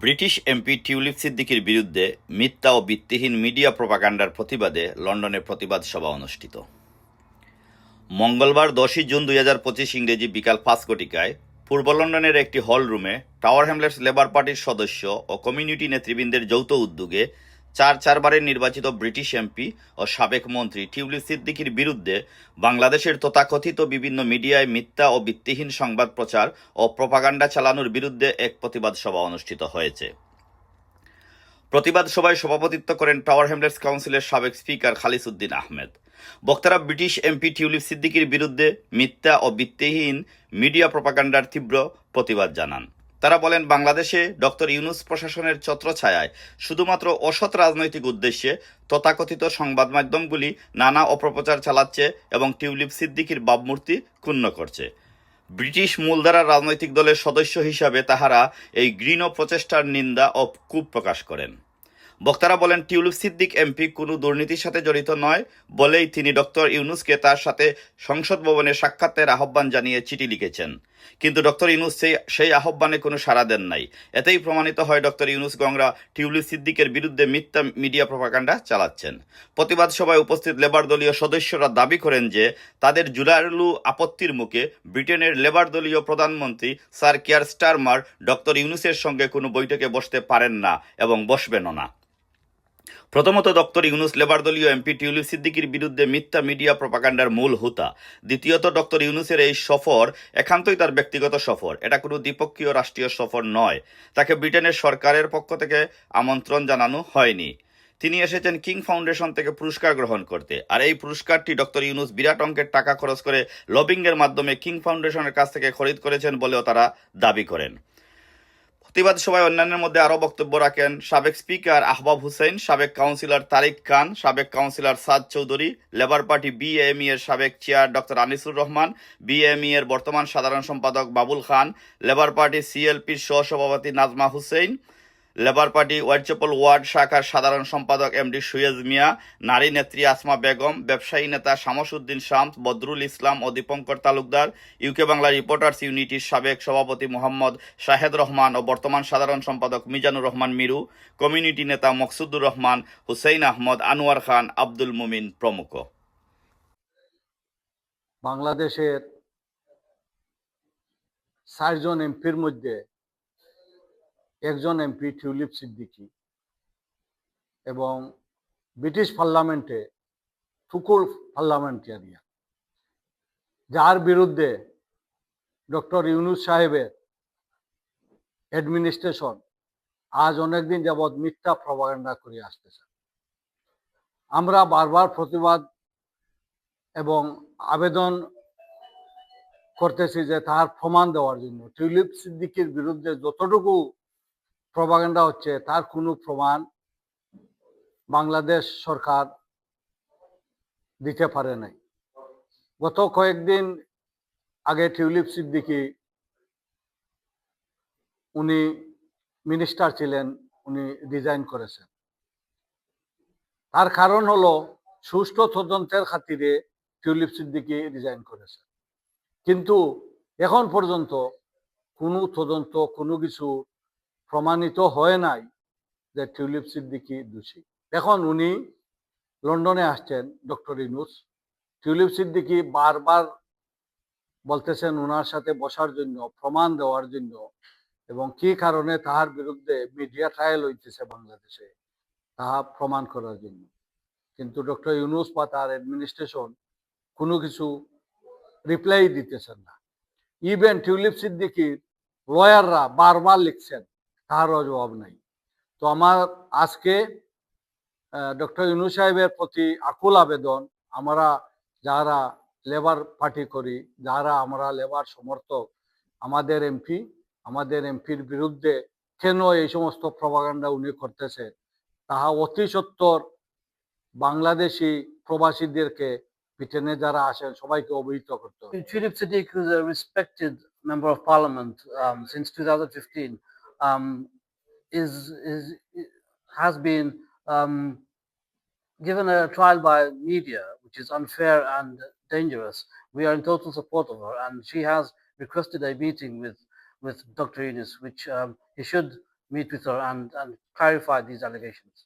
British MP Tulip সিদ্দিকির বিরুদ্ধে মিথ্যা ও ভিত্তিহীন মিডিয়া প্রপাকাণ্ডার প্রতিবাদে লন্ডনের প্রতিবাদ সভা অনুষ্ঠিত। মঙ্গলবার দশই জুন দুই হাজার পঁচিশ ইংরেজি বিকাল পাঁচ কোটিকায় পূর্ব লন্ডনের একটি হল রুমে টাওয়ার হ্যামলেটস লেবার পার্টির সদস্য ও কমিউনিটি নেতৃবৃন্দের যৌথ উদ্যোগে চার চারবারের নির্বাচিত ব্রিটিশ এমপি ও সাবেক মন্ত্রী টিউলিপ সিদ্দিকির বিরুদ্ধে বাংলাদেশের তথাকথিত বিভিন্ন মিডিয়ায় মিথ্যা ও ভিত্তিহীন সংবাদ প্রচার ও প্রপাগান্ডা চালানোর বিরুদ্ধে এক প্রতিবাদ সভা অনুষ্ঠিত হয়েছে। প্রতিবাদ সভায় সভাপতিত্ব করেন টাওয়ার হ্যামলেটস কাউন্সিলের সাবেক স্পিকার খালিসুদ্দিন আহমেদ। বক্তারা ব্রিটিশ এমপি টিউলিপ সিদ্দিকির বিরুদ্ধে মিথ্যা ও ভিত্তিহীন মিডিয়া প্রপাগান্ডার তীব্র প্রতিবাদ জানান। তারা বলেন, বাংলাদেশে ডক্টর ইউনুস প্রশাসনের ছত্রছায়ায় শুধুমাত্র অসৎ রাজনৈতিক উদ্দেশ্যে তথাকথিত সংবাদ মাধ্যমগুলি নানা অপপ্রচার চালাচ্ছে এবং টিউলিপ সিদ্দিকির ভাবমূর্তি ক্ষুণ্ণ করছে। ব্রিটিশ মূলধারার রাজনৈতিক দলের সদস্য হিসাবে তাহারা এই ঘৃণ প্রচেষ্টার নিন্দা ও কূপ প্রকাশ করেন। বক্তারা বলেন, টিউলিপ সিদ্দিক এমপি কোনো দুর্নীতির সাথে জড়িত নয় বলেই তিনি ডক্টর ইউনুসকে তার সাথে সংসদ ভবনে সাক্ষাতের আহ্বান জানিয়ে চিঠি লিখেছেন। কিন্তু ডক্টর ইউনুস সেই সেই আহ্বানে কোনো সাড়া দেন নাই। এতেই প্রমাণিত হয় ডক্টর ইউনুস গংরা টিউলি সিদ্দিকের বিরুদ্ধে মিথ্যা মিডিয়া প্রপাগান্ডা চালাচ্ছেন। প্রতিবাদ সভায় উপস্থিত লেবার দলীয় সদস্যরা দাবি করেন যে, তাদের জুলারলু আপত্তির মুখে ব্রিটেনের লেবার দলীয় প্রধানমন্ত্রী স্যার কেয়ার স্টারমার ডক্টর ইউনুসের সঙ্গে কোনো বৈঠকে বসতে পারেন না এবং বসবেনও না। প্রথমত ডক্টর ইউনুস লেবার দলীয় এমপি টিউলিপ সিদ্দিকির বিরুদ্ধে মিথ্যা মিডিয়া প্রপাগান্ডার মূল হুতা। দ্বিতীয়ত ডক্টর ইউনুসের এই সফর একান্তই তার ব্যক্তিগত সফর। এটা কোনো দ্বিপক্ষীয় রাষ্ট্রীয় সফর নয়। তাকে ব্রিটেনের সরকারের পক্ষ থেকে আমন্ত্রণ জানানো হয়নি। তিনি এসেছেন কিং ফাউন্ডেশন থেকে পুরস্কার গ্রহণ করতে। আর এই পুরস্কারটি ডক্টর ইউনুস বিরাট অঙ্কের টাকা খরচ করে লবিংয়ের মাধ্যমে কিং ফাউন্ডেশনের কাছ থেকে খরিদ করেছেন বলেও তারা দাবি করেন। প্রতিবাদ সভায় অন্যান্যের মধ্যে আরও বক্তব্য রাখেন সাবেক স্পিকার আহবাব হুসেন সাবেক কাউন্সিলর তারিক খান, সাবেক councillor Saad Chowdhury, Labour party BME এর সাবেক chair doctor Anisur Rahman BME এর বর্তমান সাধারণ সম্পাদক বাবুল খান, লেবার পার্টি সিএলপির সহসভাপতি Najma Hussain Labour party Whitechapel ward, শাখার সাধারণ সম্পাদক এমডি সুয়েজ মিয়া, নারী নেত্রী আসমা বেগম, ব্যবসায়ী নেতা শামসুদ্দিন শামস, বদরুল ইসলাম ও দীপঙ্কর তালুকদার ইউকে বাংলা রিপোর্টার্স ইউনিটির সাবেক সভাপতি মোহাম্মদ শাহেদ রহমান ও বর্তমান সাধারণ সম্পাদক মিজানুর রহমান মিরু, কমিউনিটি নেতা মকসুদুর রহমান, হুসেইন আহমদ, আনোয়ার খান, আব্দুল মুমিন প্রমুখ। বাংলাদেশের চারজন এমপির মধ্যে একজন এমপি টিউলিপ সিদ্দিকি এবং ব্রিটিশ পার্লামেন্টে ফুকুল পার্লামেন্টারিয়ান, যার বিরুদ্ধে ডক্টর ইউনুস সাহেবের অ্যাডমিনিস্ট্রেশন আজ অনেকদিন যাবৎ মিথ্যা প্রপাগান্ডা করে আসতেছে। আমরা বারবার প্রতিবাদ এবং আবেদন করতেছি যে তার প্রমাণ দেওয়ার জন্য। টিউলিপ সিদ্দিকির বিরুদ্ধে যতটুকু প্রপাগান্ডা হচ্ছে, তার কোনো প্রমাণ বাংলাদেশ সরকার দিতে পারে নাই। গত কয়েকদিন আগে টিউলিপ সিদ্দিকি, উনি মিনিস্টার ছিলেন, উনি ডিজাইন করেছেন। তার কারণ হলো, সুষ্ঠু তদন্তের খাতিরে টিউলিপ সিদ্দিকি ডিজাইন করেছেন। কিন্তু এখন পর্যন্ত কোনো তদন্ত, কোনো কিছু প্রমাণিত হয় নাই যে টিউলিপ সিদ্দিকি দোষী। এখন উনি লন্ডনে আসছেন, ডক্টর ইনুস টিউলিপ সিদ্দিকি বারবার বলতেছেন ওনার সাথে বসার জন্য, প্রমাণ দেওয়ার জন্য, এবং কি কারণে তাহার বিরুদ্ধে মিডিয়া ট্রায়াল হইতেছে বাংলাদেশে, তাহা প্রমাণ করার জন্য। কিন্তু ডক্টর ইউনুস বা তার অ্যাডমিনিস্ট্রেশন কোনো কিছু রিপ্লাই দিতেছেন না। ইভেন টিউলিপ সিদ্দিকির লয়াররা বারবার লিখছেন তারও জবাব নাই। তো আমার আজকে ডক্টর ইনু সাহেবের প্রতি আকুল আবেদন আমরা যারা লেবার পার্টি করি যারা আমরা লেবার সমর্থক আমাদের এমপি আমাদের এমপির বিরুদ্ধে কেন এই সমস্ত প্রভাকাণ্ডা উনি করতেছে তাহা অতি সত্তর বাংলাদেশি প্রবাসীদেরকে ব্রিটেনে যারা আসেন সবাইকে অবহিত করতে হবে। Philip Siddiq, who's a respected member of parliament since 2015, um, is, is, has been um, given a trial by media, which is unfair and dangerous. We are in total support of her, and she has requested a meeting with, with Dr. Yunus, which um, he should meet with her and, and clarify these allegations.